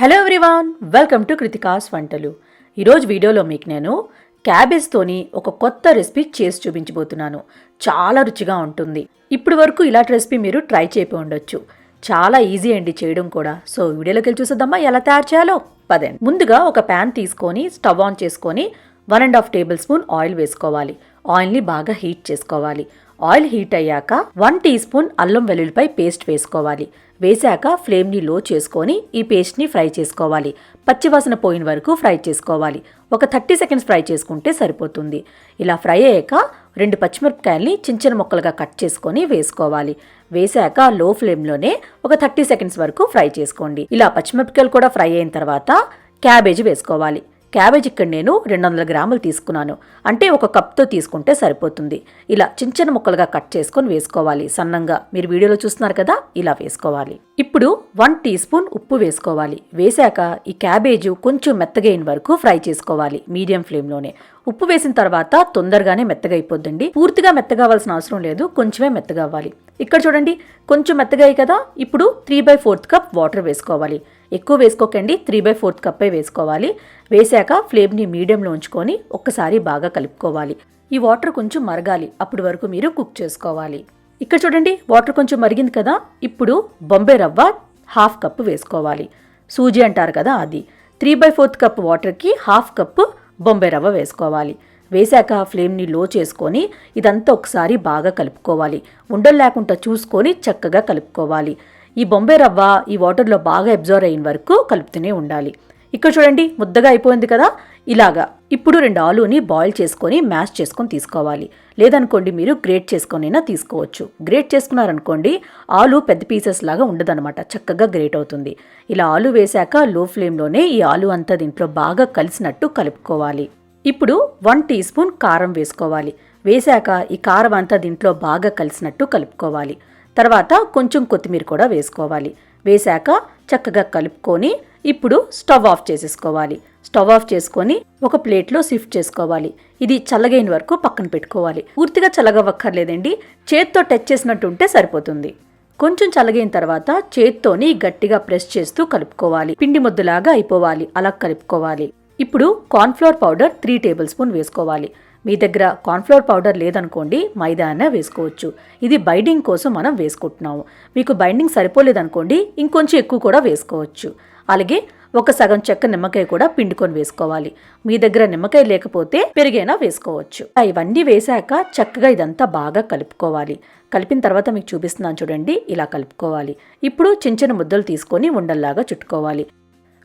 Hello everyone welcome to Kruthika's వంటలు. ఈరోజు వీడియోలో మీకు నేను క్యాబేజ్తోని ఒక కొత్త రెసిపీ చేసి చూపించబోతున్నాను. చాలా రుచిగా ఉంటుంది. ఇప్పటి వరకు ఇలాంటి రెసిపీ మీరు ట్రై చేపి ఉండొచ్చు. చాలా ఈజీ అండి చేయడం కూడా. సో వీడియోలోకి వెళ్ళి చూసేద్దామా? ఎలా తయారు చేయాలో? పదండి. ముందుగా ఒక ప్యాన్ తీసుకొని స్టవ్ ఆన్ చేసుకొని one and half tablespoon oil వేసుకోవాలి. ఆయిల్ని బాగా హీట్ చేసుకోవాలి. ఆయిల్ హీట్ అయ్యాక వన్ టీ స్పూన్ అల్లం వెల్లుల్లిపై పేస్ట్ వేసుకోవాలి. వేశాక ఫ్లేమ్ని లో చేసుకొని ఈ పేస్ట్ని ఫ్రై చేసుకోవాలి. పచ్చివాసన పోయిన వరకు ఫ్రై చేసుకోవాలి. ఒక థర్టీ సెకండ్స్ ఫ్రై చేసుకుంటే సరిపోతుంది. ఇలా ఫ్రై అయ్యాక రెండు పచ్చిమిరపకాయల్ని చిన్న చిన్న ముక్కలుగా కట్ చేసుకొని వేసుకోవాలి. వేశాక లో ఫ్లేమ్లోనే ఒక థర్టీ సెకండ్స్ వరకు ఫ్రై చేసుకోండి. ఇలా పచ్చిమిరపకాయలు కూడా ఫ్రై అయిన తర్వాత క్యాబేజీ వేసుకోవాలి. క్యాబేజ్ ఇక్కడ నేను రెండు వందల గ్రాములు తీసుకున్నాను. అంటే ఒక కప్తో తీసుకుంటే సరిపోతుంది. ఇలా చిన్న చిన్న ముక్కలుగా కట్ చేసుకొని వేసుకోవాలి సన్నంగా. మీరు వీడియోలో చూస్తున్నారు కదా ఇలా వేసుకోవాలి. ఇప్పుడు వన్ టీ స్పూన్ ఉప్పు వేసుకోవాలి. వేశాక ఈ క్యాబేజ్ కొంచెం మెత్తగైన వరకు ఫ్రై చేసుకోవాలి మీడియం ఫ్లేమ్లోనే. ఉప్పు వేసిన తర్వాత తొందరగానే మెత్తగా అయిపోద్దండి. పూర్తిగా మెత్తగావాల్సిన అవసరం లేదు. కొంచెమే మెత్తగా అవ్వాలి. ఇక్కడ చూడండి కొంచెం మెత్తగా కదా. ఇప్పుడు three by fourth cup water వేసుకోవాలి. ఎక్కువ వేసుకోకండి. త్రీ బై ఫోర్త్ కప్పే వేసుకోవాలి. వేశాక ఫ్లేమ్ని మీడియంలో ఉంచుకొని ఒక్కసారి బాగా కలుపుకోవాలి. ఈ వాటర్ కొంచెం మరగాలి. అప్పటి వరకు మీరు కుక్ చేసుకోవాలి. ఇక్కడ చూడండి వాటర్ కొంచెం మరిగింది కదా. ఇప్పుడు బొంబే రవ్వ హాఫ్ కప్ వేసుకోవాలి. సూజీ అంటారు కదా అది. త్రీ బై ఫోర్త్ కప్ వాటర్కి హాఫ్ కప్ బొంబే రవ్వ వేసుకోవాలి. వేశాక ఫ్లేమ్ని లో చేసుకొని ఇదంతా ఒకసారి బాగా కలుపుకోవాలి. ఉండలు లేకుండా చూసుకొని చక్కగా కలుపుకోవాలి. ఈ బొంబే రవ్వ ఈ వాటర్లో బాగా అబ్జర్వ్ అయిన వరకు కలుపుతూనే ఉండాలి. ఇక్కడ చూడండి ముద్దగా అయిపోయింది కదా? ఇలాగా. ఇప్పుడు రెండు ఆలుని బాయిల్ చేసుకొని మ్యాష్ చేసుకొని తీసుకోవాలి. లేదనుకోండి మీరు గ్రేట్ చేసుకొనైనా తీసుకోవచ్చు. గ్రేట్ చేసుకున్నారనుకోండి ఆలు పెద్ద పీసెస్ లాగా ఉండదనమాట చక్కగా గ్రేట్ అవుతుంది. ఇలా ఆలు వేశాక లో ఫ్లేమ్లోనే ఈ ఆలు అంతా దీంట్లో బాగా కలిసినట్టు కలుపుకోవాలి. ఇప్పుడు వన్ టీ స్పూన్ కారం వేసుకోవాలి. వేశాక ఈ కారం అంతా దీంట్లో బాగా కలిసినట్టు కలుపుకోవాలి. తర్వాత కొంచెం కొత్తిమీర కూడా వేసుకోవాలి. వేశాక చక్కగా కలుపుకొని ఇప్పుడు స్టవ్ ఆఫ్ చేసేసుకోవాలి. స్టవ్ ఆఫ్ చేసుకొని ఒక ప్లేట్లో షిఫ్ట్ చేసుకోవాలి. ఇది చల్లగైన వరకు పక్కన పెట్టుకోవాలి. పూర్తిగా చల్లగవ్వక్కర్లేదండి. చేత్తో టచ్ చేసినట్టు ఉంటే సరిపోతుంది. కొంచెం చల్లగైన తర్వాత చేత్తోని గట్టిగా ప్రెస్ చేస్తూ కలుపుకోవాలి. పిండి ముద్దలాగా అయిపోవాలి. అలా కలుపుకోవాలి. ఇప్పుడు cornflour powder three tablespoon వేసుకోవాలి. మీ దగ్గర కార్న్ఫ్లోర్ పౌడర్ లేదనుకోండి మైదా అయినా వేసుకోవచ్చు. ఇది బైండింగ్ కోసం మనం వేసుకుంటున్నాము. మీకు బైండింగ్ సరిపోలేదనుకోండి ఇంకొంచెం ఎక్కువ కూడా వేసుకోవచ్చు. అలాగే ఒక సగం చెక్క నిమ్మకాయ కూడా పిండుకొని వేసుకోవాలి. మీ దగ్గర నిమ్మకాయ లేకపోతే పెరిగైనా వేసుకోవచ్చు. ఇవన్నీ వేశాక చక్కగా ఇదంతా బాగా కలుపుకోవాలి. కలిపిన తర్వాత మీకు చూపిస్తున్నాను చూడండి ఇలా కలుపుకోవాలి. ఇప్పుడు చిన్న చిన్న ముద్దలు తీసుకొని ఉండల్లాగా చుట్టుకోవాలి.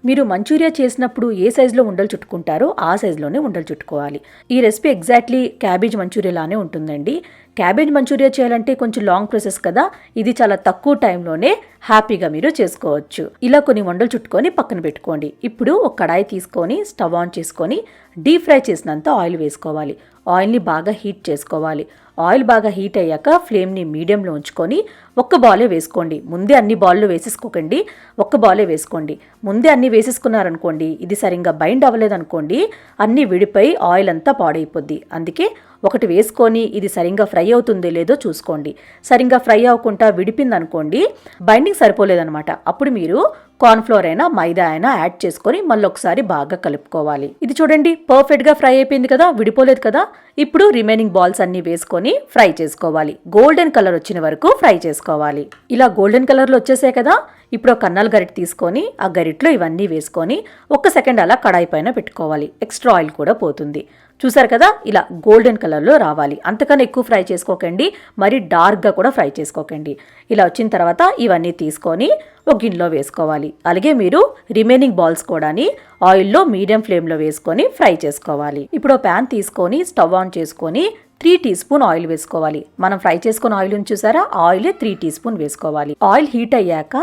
మీరు మంచూరియా చేసినప్పుడు ఏ సైజులో ఉండలు చుట్టుకుంటారో ఆ సైజులోనే ఉండలు చుట్టుకోవాలి. ఈ రెసిపీ ఎగ్జాక్ట్లీ క్యాబేజ్ మంచూరియా లానే ఉంటుందండి. క్యాబేజ్ మంచూరియా చేయాలంటే కొంచెం లాంగ్ ప్రాసెస్ కదా. ఇది చాలా తక్కువ టైంలోనే హ్యాపీగా మీరు చేసుకోవచ్చు. ఇలా కొన్ని వండలు చుట్టుకొని పక్కన పెట్టుకోండి. ఇప్పుడు ఒక కడాయి తీసుకొని స్టవ్ ఆన్ చేసుకొని డీప్ ఫ్రై చేసినంత ఆయిల్ వేసుకోవాలి. ఆయిల్ని బాగా హీట్ చేసుకోవాలి. ఆయిల్ బాగా హీట్ అయ్యాక ఫ్లేమ్ని మీడియంలో ఉంచుకొని ఒక్క బాలే వేసుకోండి. ముందే అన్ని బాల్లో వేసేసుకోకండి. ఒక్క బాలే వేసుకోండి. ముందే అన్ని వేసేసుకున్నారనుకోండి ఇది సరిగ్గా బైండ్ అవ్వలేదనుకోండి అన్ని విడిపోయి ఆయిల్ అంతా పాడైపోద్ది. అందుకే ఒకటి వేసుకొని ఇది సరిగ్గా ఫ్రై అవుతుందో లేదో చూసుకోండి. సరిగ్గా ఫ్రై అవ్వకుండా విడిపిందనుకోండి బైండింగ్ సరిపోలేదనమాట అప్పుడు మీరు కార్న్ఫ్లోర్ అయినా మైదా అయినా యాడ్ చేసుకొని మళ్ళీ ఒకసారి బాగా కలుపుకోవాలి. ఇది చూడండి పర్ఫెక్ట్గా ఫ్రై అయిపోయింది కదా విడిపోలేదు కదా? ఇప్పుడు రిమైనింగ్ బాల్స్ అన్ని వేసుకొని ఫ్రై చేసుకోవాలి. గోల్డెన్ కలర్ వచ్చిన వరకు ఫ్రై చేసుకోవాలి. ఇలా గోల్డెన్ కలర్లో వచ్చేసాయి కదా ఇప్పుడు ఒక కన్నాల గరిట తీసుకొని ఆ గరిట్లో ఇవన్నీ వేసుకొని ఒక్క సెకండ్ అలా కడాయి పైన పెట్టుకోవాలి. ఎక్స్ట్రా ఆయిల్ కూడా పోతుంది. చూసారు కదా ఇలా గోల్డెన్ కలర్లో రావాలి. అంతకన్నా ఎక్కువ ఫ్రై చేసుకోకండి మరి డార్క్గా కూడా ఫ్రై చేసుకోకండి. ఇలా వచ్చిన తర్వాత ఇవన్నీ తీసుకొని ఒక గిన్నెలో వేసుకోవాలి. అలాగే మీరు రిమైనింగ్ బాల్స్ కూడాని ఆయిల్లో మీడియం ఫ్లేమ్లో వేసుకొని ఫ్రై చేసుకోవాలి. ఇప్పుడు ప్యాన్ తీసుకొని స్టవ్ ఆన్ చేసుకొని త్రీ టీ స్పూన్ ఆయిల్ వేసుకోవాలి. మనం ఫ్రై చేసుకున్న ఆయిల్ చూసారా? ఆయిలే త్రీ టీ స్పూన్ వేసుకోవాలి. ఆయిల్ హీట్ అయ్యాక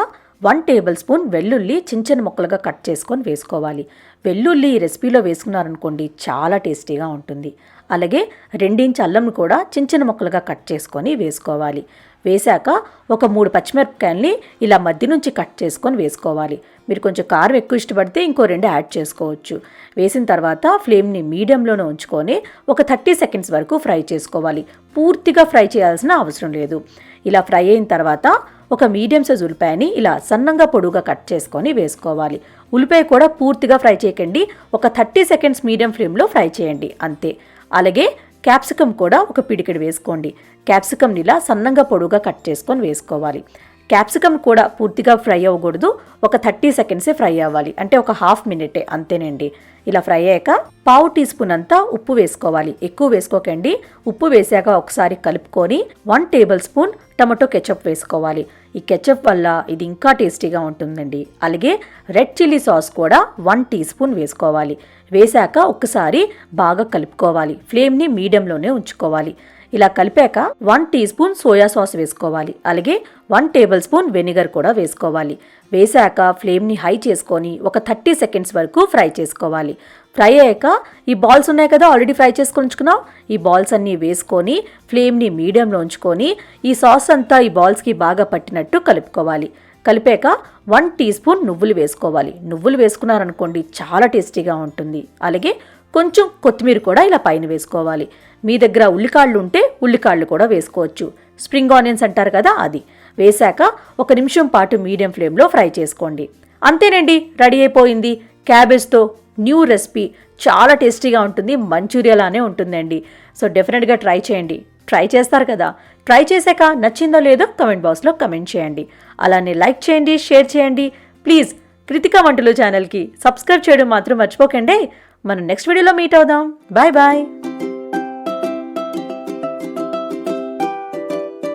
వన్ టేబుల్ స్పూన్ వెల్లుల్లి చిన్న చిన్న ముక్కలుగా కట్ చేసుకొని వేసుకోవాలి. వెల్లుల్లి రెసిపీలో వేసుకున్నారనుకోండి చాలా టేస్టీగా ఉంటుంది. అలాగే రెండించి అల్లం కూడా చిన్న చిన్న ముక్కలుగా కట్ చేసుకొని వేసుకోవాలి. వేశాక ఒక మూడు పచ్చిమిరపకాయల్ని ఇలా మధ్య నుంచి కట్ చేసుకొని వేసుకోవాలి. మీరు కొంచెం కారం ఎక్కువ ఇష్టపడితే ఇంకో రెండు యాడ్ చేసుకోవచ్చు. వేసిన తర్వాత ఫ్లేమ్ని మీడియంలోనే ఉంచుకొని ఒక థర్టీ సెకండ్స్ వరకు ఫ్రై చేసుకోవాలి. పూర్తిగా ఫ్రై చేయాల్సిన అవసరం లేదు. ఇలా ఫ్రై అయిన తర్వాత ఒక మీడియం సైజ్ ఉల్లిపాయని ఇలా సన్నంగా పొడుగా కట్ చేసుకొని వేసుకోవాలి. ఉల్లిపాయ కూడా పూర్తిగా ఫ్రై చేయకండి. ఒక థర్టీ సెకండ్స్ మీడియం ఫ్లేమ్లో ఫ్రై చేయండి. అంతే. అలాగే క్యాప్సికమ్ కూడా ఒక పిడికెడు వేసుకోండి. క్యాప్సికమ్ని ఇలా సన్నంగా పొడుగా కట్ చేసుకొని వేసుకోవాలి. క్యాప్సికమ్ కూడా పూర్తిగా ఫ్రై అవ్వకూడదు. ఒక థర్టీ సెకండ్సే ఫ్రై అవ్వాలి. అంటే ఒక హాఫ్ మినిటే అంతేనండి. ఇలా ఫ్రై అయ్యాక పావు టీ స్పూన్ అంతా ఉప్పు వేసుకోవాలి. ఎక్కువ వేసుకోకండి. ఉప్పు వేసాక ఒకసారి కలుపుకొని one tablespoon tomato ketchup వేసుకోవాలి. ఈ కెచప్ వల్ల ఇది ఇంకా టేస్టీగా ఉంటుందండి. అలాగే రెడ్ చిల్లీ సాస్ కూడా వన్ టీ స్పూన్ వేసుకోవాలి. వేశాక ఒక్కసారి బాగా కలుపుకోవాలి. ఫ్లేమ్ని మీడియంలోనే ఉంచుకోవాలి. ఇలా కలిపాక one teaspoon soya sauce వేసుకోవాలి. అలాగే వన్ టేబుల్ స్పూన్ వెనిగర్ కూడా వేసుకోవాలి. వేశాక ఫ్లేమ్ని హై చేసుకొని ఒక థర్టీ సెకండ్స్ వరకు ఫ్రై చేసుకోవాలి. ఫ్రై అయ్యాక ఈ బాల్స్ ఉన్నాయి కదా ఆల్రెడీ ఫ్రై చేసుకొని ఉంచుకున్నాం ఈ బాల్స్ అన్నీ వేసుకొని ఫ్లేమ్ని మీడియంలో ఉంచుకొని ఈ సాస్ అంతా ఈ బాల్స్కి బాగా పట్టినట్టు కలుపుకోవాలి. కలిపాక వన్ టీ స్పూన్ నువ్వులు వేసుకోవాలి. నువ్వులు వేసుకున్నారనుకోండి చాలా టేస్టీగా ఉంటుంది. అలాగే కొంచెం కొత్తిమీర కూడా ఇలా పైన వేసుకోవాలి. మీ దగ్గర ఉల్లికాళ్ళు ఉంటే ఉల్లికాళ్ళు కూడా వేసుకోవచ్చు. స్ప్రింగ్ ఆనియన్స్ అంటారు కదా అది. వేశాక ఒక నిమిషం పాటు మీడియం ఫ్లేమ్లో ఫ్రై చేసుకోండి. అంతేనండి రెడీ అయిపోయింది. క్యాబేజ్తో న్యూ రెసిపీ చాలా టేస్టీగా ఉంటుంది మంచూరియాలానే ఉంటుందండి. సో డెఫినెట్గా ట్రై చేయండి. ట్రై చేస్తారు కదా. ట్రై చేశాక నచ్చిందో లేదో కమెంట్ బాక్స్లో కమెంట్ చేయండి. అలానే లైక్ చేయండి షేర్ చేయండి. ప్లీజ్ కృతిక వంటలు ఛానల్కి సబ్స్క్రైబ్ చేయడం మాత్రం మర్చిపోకండి. మనం నెక్స్ట్ వీడియోలో మీట్ అవుదాం. Bye bye.